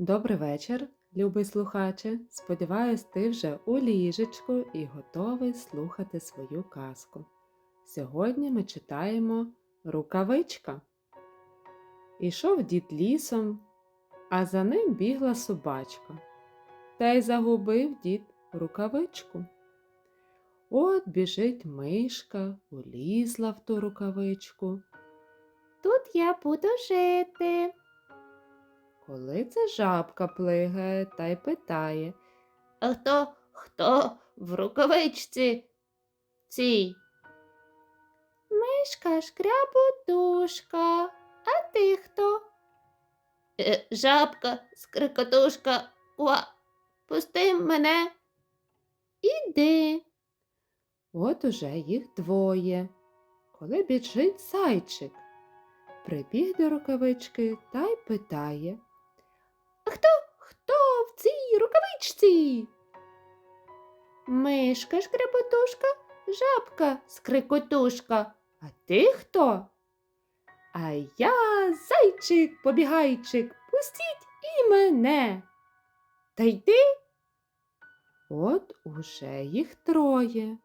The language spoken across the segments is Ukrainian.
Добрий вечір, любий слухаче. Сподіваюсь, ти вже у ліжечку і готовий слухати свою казку. Сьогодні ми читаємо Рукавичка. Ішов дід лісом, а за ним бігла собачка. Та й загубив дід рукавичку. От біжить мишка, улізла в ту рукавичку. Тут я буду жити. Коли це жабка плигає та й питає, А хто, хто в рукавичці цій? Мишка шкряботушка. А ти хто? Е, жабка, скрикотушка. Ква. Пусти мене. Іди. От уже їх двоє. Коли біжить зайчик, прибіг до рукавички та й питає. Хто в цій рукавичці? Мишка шкряботушка, жабка скрикотушка. А ти хто? А я зайчик побігайчик, пустіть і мене. Та йди. От уже їх троє.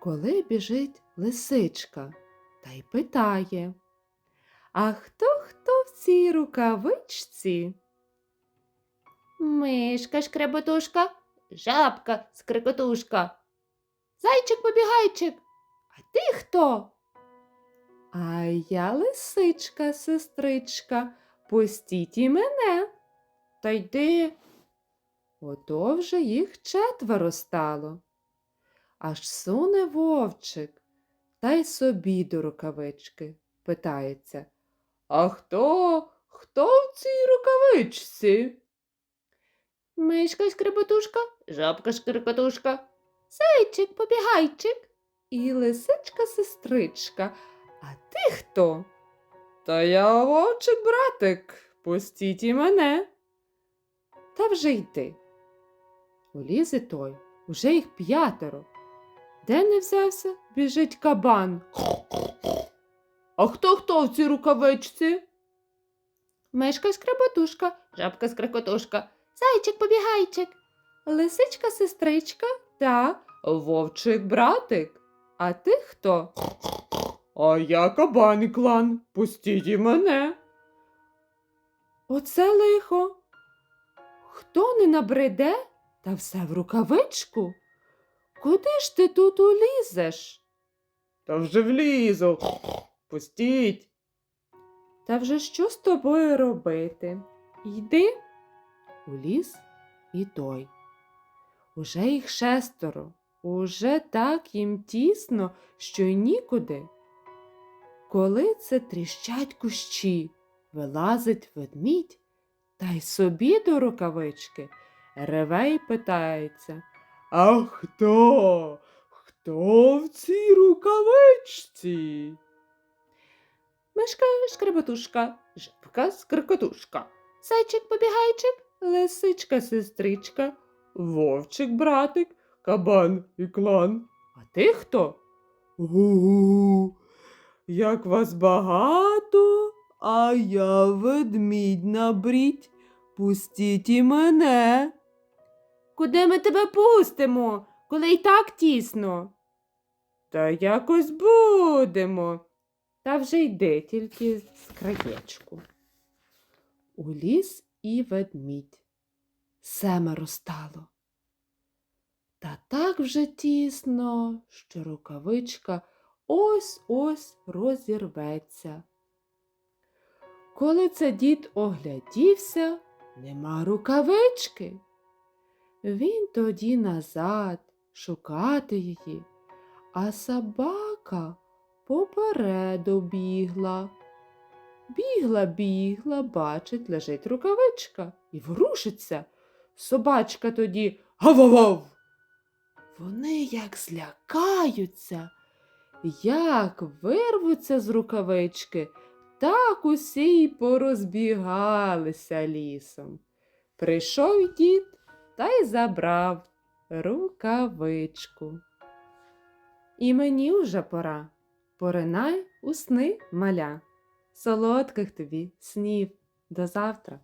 Коли біжить лисичка та й питає. А хто хто в цій рукавичці? Мишка шкряботушка, жабка скрикотушка. Зайчик побігайчик. А ти хто? А я лисичка, сестричка, пустіть і мене. Та йди. Ото вже їх четверо стало. Аж суне вовчик, та й собі до рукавички питається. А хто, хто в цій рукавичці? Мишка шкряботушка, жабка шкрикотушка. Зайчик побігайчик. І лисичка сестричка. А ти хто? Та я вовчик братик, пустіть і мене. Та вже йди. Улізе той, уже їх п'ятеро. Де не взявся, біжить кабан. А хто хто в цій рукавичці? Мишка шкряботушка, жабка скрикотушка. Зайчик побігайчик. Лисичка сестричка та вовчик братик. А ти хто? А я кабан клан, Пустіть і мене. Оце лихо. Хто не набреде, та все в рукавичку? Куди ж ти тут улізеш? Та вже влізу. Пустіть. Та вже що з тобою робити? Йди у ліс і той. Уже їх шестеро, уже так їм тісно, що й нікуди. Коли це тріщать кущі, вилазить ведмідь, та й собі до рукавички реве й питається. А хто? Хто в цій рукавичці? Мишка шкреботушка, жабка скрикотушка, Зайчик побігайчик. Лисичка сестричка, вовчик братик, кабан і клан. А ти хто? Гу, як вас багато, а я ведмідь набрідь. Пустіть і мене. Куди ми тебе пустимо, коли й так тісно? Та якось будемо. Та вже йди тільки з краєчку. У ліс і ведмідь. Семеро стало. Та так вже тісно, що рукавичка ось-ось розірветься. Коли це дід оглядівся, нема рукавички. Він тоді назад шукати її, а собака попереду бігла. Бігла, бігла, бачить, лежить рукавичка і ворушиться. Собачка тоді гав-гав-гав. Вони як злякаються, як вирвуться з рукавички, так усі й порозбігалися лісом. Прийшов дід та й забрав рукавичку. І мені вже пора. Поринай у сни маля. Солодких тобі снів. До завтра.